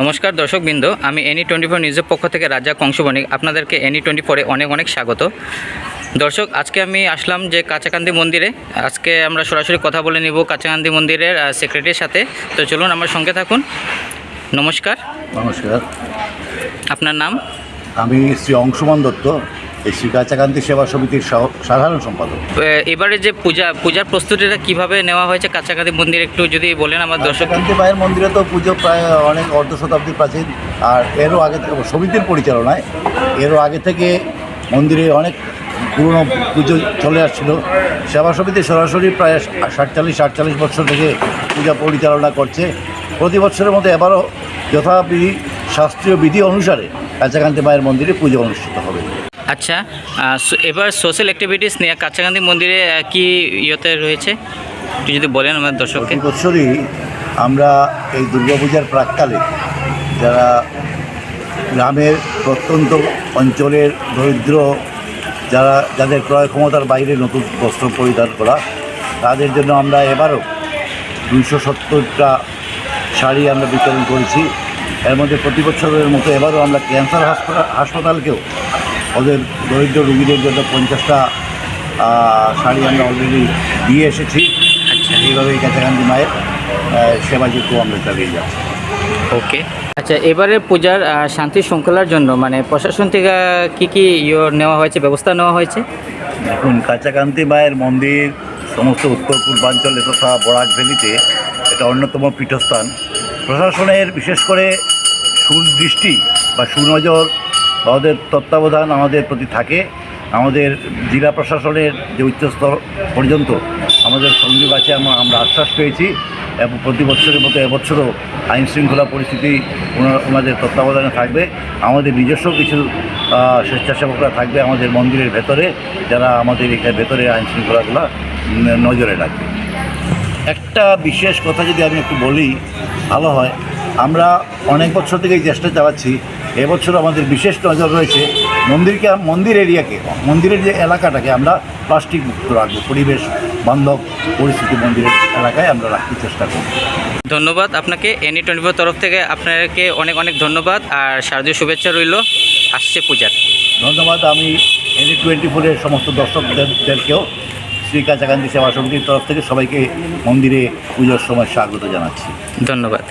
নমস্কার দর্শকবৃন্দ আমি এনি টোয়েন্টি ফোর নিউজের পক্ষ থেকে রাজা কংসবণিক আপনাদেরকে এনি টোয়েন্টি ফোরে অনেক অনেক স্বাগত। দর্শক আজকে আমি আসলাম যে কাঁচাকান্দি মন্দিরে। আজকে আমরা সরাসরি কথা বলে নিব কাঁচাকান্দি মন্দিরের সেক্রেটারির সাথে। তো চলুন আমার সঙ্গে থাকুন। নমস্কার। নমস্কার। আপনার নাম? আমি শ্রী অংশুমান দত্ত এই শ্রী কাছাকান্তি সেবা সমিতির সহ- সাধারণ সম্পাদক। এবারে যে পূজা পূজার প্রস্তুতিটা কীভাবে নেওয়া হয়েছে? কাছাকান্দি মন্দির একটু যদি বলেন আমার দর্শক কাছাকান্তি মায়ের মন্দিরে তো পুজো প্রায় অনেক অর্ধ শতাব্দী প্রাচীন আর এরও আগে থেকে সমিতির পরিচালনায় এরও আগে থেকে মন্দিরে অনেক পুরনো পুজো চলে আসছিল। সেবা সমিতি সরাসরি প্রায় সাতচল্লিশ আটচল্লিশ বছর থেকে পূজা পরিচালনা করছে। প্রতি বছরের মতো এবারও যথাবিধি শাস্ত্রীয় বিধি অনুসারে কাছাকান্তি মায়ের মন্দিরে পুজো অনুষ্ঠিত হবে। আচ্ছা সো- এবার সোশ্যাল অ্যাক্টিভিটিস নিয়ে কাছাকান্দি মন্দিরে কি ইয়েতে রয়েছে? একটু যদি বলেন আমার দর্শককে। বছরই আমরা এই দুর্গাপূজার প্রাককালে যারা গ্রামের প্রত্যন্ত অঞ্চলের দরিদ্র যারা যাদের ক্রয় ক্ষমতার বাইরে নতুন বস্ত্র পরিধান করা তাদের জন্য আমরা এবারও দুইশো সত্তরটা শাড়ি আমরা বিতরণ করেছি। এর মধ্যে প্রতি বছরের মতো এবারও আমরা ক্যান্সার হাসপাতাল হাসপাতালকেও ওদের দরিদ্র রুগীদের জন্য পঞ্চাশটা শাড়ি আমরা অলরেডি দিয়ে এসেছি। আচ্ছা। এইভাবেই কাছাকাছি মায়ের সেবা যুক্ত আমরা চালিয়ে যাচ্ছি। ওকে। আচ্ছা এবারে পূজার শান্তি শৃঙ্খলার জন্য মানে প্রশাসন থেকে কী কি ইয়ে নেওয়া হয়েছে ব্যবস্থা নেওয়া হয়েছে? দেখুন কাছাকান্তি মায়ের মন্দির সমস্ত উত্তর পূর্বাঞ্চলে তথা বরাক ভ্যালিতে এটা অন্যতম পীঠস্থান। প্রশাসনের বিশেষ করে সুদৃষ্টি বা সুনজর বা ওদের তত্ত্বাবধান আমাদের প্রতি থাকে, আমাদের জেলা প্রশাসনের যে উচ্চস্তর পর্যন্ত আমাদের সংযোগ আছে, আমরা আমরা আশ্বাস পেয়েছি এবং প্রতি বছরের মতো এবছরও আইন শৃঙ্খলা পরিস্থিতি ওনা- ওনাদের তত্ত্বাবধানে থাকবে। আমাদের নিজস্ব কিছু স্বেচ্ছাসেবকরা থাকবে আমাদের মন্দিরের ভেতরে, যারা আমাদের এখানে ভেতরে আইন শৃঙ্খলাগুলো নজরে রাখবে। একটা বিশেষ কথা যদি আমি একটু বলি, ভালো হয়। আমরা অনেক বছর থেকেই চেষ্টা চালাচ্ছি। এবছর আমাদের বিশেষ নজর রয়েছে মন্দিরকে মন্দির এরিয়াকে মন্দিরের যে এলাকাটাকে আমরা প্লাস্টিক মুক্ত রাখব। পরিবেশ বান্ধব পরিস্থিতি মন্দিরের এলাকায় আমরা রাখতে চেষ্টা করব। ধন্যবাদ আপনাকে। এনি টোয়েন্টি ফোর তরফ থেকে আপনাকে অনেক অনেক ধন্যবাদ আর শারদীয় শুভেচ্ছা রইল। আসছে পূজার ধন্যবাদ। আমি এনি টোয়েন্টি ফোরের সমস্ত দর্শকদেরকেও শ্রী কাছাকান্তি সেবা সমিতির তরফ থেকে সবাইকে মন্দিরে পুজোর সময় স্বাগত জানাচ্ছি। ধন্যবাদ।